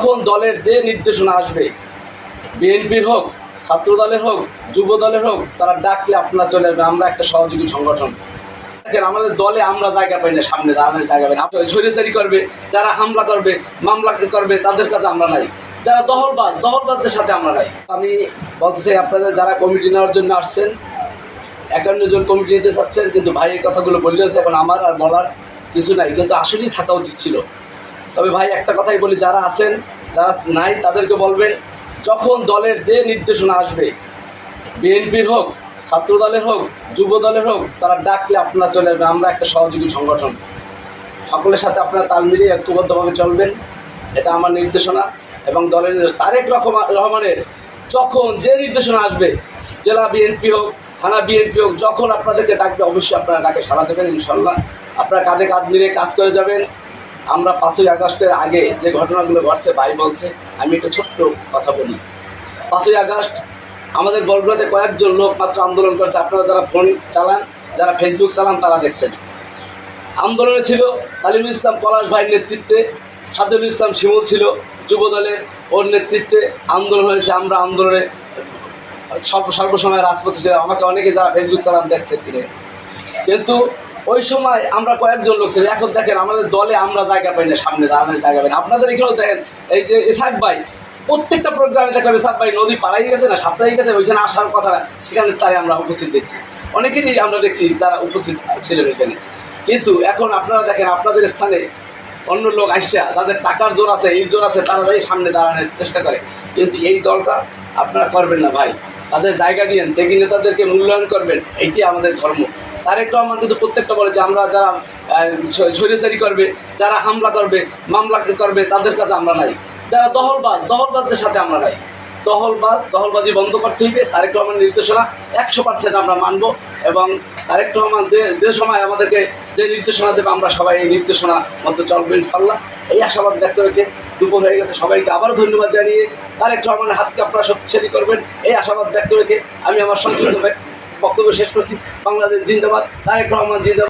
যখন দলের যে নির্দেশনা আসবে, বিএনপির হোক, ছাত্র দলের হোক, যুব দলের হোক, তারা ডাকলে আপনারা চলে আসবে আমরা একটা সহযোগী সংগঠন। দেখেন, আমাদের দলে আমরা জায়গা পাই না, সামনে দাঁড়ানোর জায়গা পাই না। সরিয়ে করবে, যারা হামলা করবে, মামলা করবে, তাদের কাছে আমরা নাই। যারা দহলবাজ দহলবাজদের সাথে আমরা নাই। আমি বলতে চাই আপনাদের, যারা কমিটি নেওয়ার জন্য আসছেন, একান্ন জন কমিটি নিতে চাচ্ছেন, কিন্তু ভাইয়ের কথাগুলো বললেছে এখন আমার আর বলার কিছু নাই, কিন্তু আসলেই থাকা উচিত ছিল। তবে ভাই, একটা কথাই বলি, যারা আছেন যারা নাই তাদেরকে বলবেন, যখন দলের যে নির্দেশনা আসবে, বিএনপির হোক, ছাত্র দলের হোক, যুব দলের হোক, তারা ডাকলে আপনারা চলে আসবে আমরা একটা সহযোগী সংগঠন। সকলের সাথে আপনারা তাল মিলিয়ে ঐক্যবদ্ধভাবে চলবেন, এটা আমার নির্দেশনা। এবং দলের তারেক রহমান- রহমানের যখন যে নির্দেশনা আসবে, জেলা বিএনপি হোক, থানা বিএনপি হোক, যখন আপনাদেরকে ডাকবে, অবশ্যই আপনারা ডাকে সাড়া দেবেন, ইনশাল্লাহ। আপনারা কাঁধে কাঁধ মিলিয়ে কাজ করে যাবেন। আমরা পাঁচই আগস্টের আগে যে ঘটনাগুলো ঘটছে, ভাই বলছে, আমি একটা ছোট্ট কথা বলি। পাঁচই আগস্ট আমাদের বলগুলোতে কয়েকজন লোক মাত্র আন্দোলন করেছে। আপনারা যারা ফোন চালান, যারা ফেসবুক চালান, তারা দেখছেন। আন্দোলনে ছিল তালিমুল ইসলাম পলাশ ভাইয়ের নেতৃত্বে, সাদুল ইসলাম শিমুল ছিল যুব দলের ওর নেতৃত্বে আন্দোলন হয়েছে। আমরা আন্দোলনে সর্ব সর্বসময় রাজপথে ছিলাম। আমাকে অনেকে যারা ফেসবুক চালান দেখছে কিনে। কিন্তু ওই সময় আমরা কয়েকজন লোক ছিল এখন দেখেন আমাদের দলে আমরা জায়গা পাই না, সামনে দাঁড়ানোর জায়গা পাই না। আপনাদের এখানেও দেখেন, এই যে ইসাক ভাই, প্রত্যেকটা প্রোগ্রামে দেখেন ইসাক ভাই নদী পাড়াই গেছে না সাপ্তাহিক গেছে ওইখানে আসার কথা না, সেখানে তাই আমরা উপস্থিত দেখছি। অনেকেরই আমরা দেখছি তারা উপস্থিত ছিলেন ওইখানে। কিন্তু এখন আপনারা দেখেন, আপনাদের স্থানে অন্য লোক আসছে, তাদের টাকার জোর আছে, এই জোর আছে, তারা সামনে দাঁড়ানোর চেষ্টা করে। কিন্তু এই দলটা আপনারা করবেন না ভাই। তাদের জায়গা দিয়েন দেখি নেতাদেরকে মূল্যায়ন করবেন। এটি আমাদের ধর্ম। তার একটু রহমান কিন্তু প্রত্যেকটা বলে যে আমরা যারা ছড়িয়ে করবে, যারা হামলা করবে, মামলা করবে, তাদের কাছে আমরা নাই। যারা দহলবাজ দহলবাজদের সাথে আমরা নাই। দহলবাজ দহলবাজি বন্ধ করতে হইবে। তারেক রহমানের নির্দেশনা একশো পার্সেন্ট আমরা মানব এবং তারেক রহমান যে যে সময় আমাদেরকে যে নির্দেশনা দেবে, আমরা সবাই এই নির্দেশনা মতো চলবো ইনশাল্লাহ এই আশাবাদ ব্যক্ত রেখে দুপুর হয়ে গেছে। সবাইকে আবারও ধন্যবাদ জানিয়ে তারেক রহমানের হাতকে আপনারা শক্তিশালী করবেন। এই আশাবাদ ব্যক্ত রেখে আমি আমার সংক্ষিপ্ত বক্তব্য শেষ করছি। বাংলাদেশ জিন্দাবাদ, তারেক রহমান জিন্দাবাদ।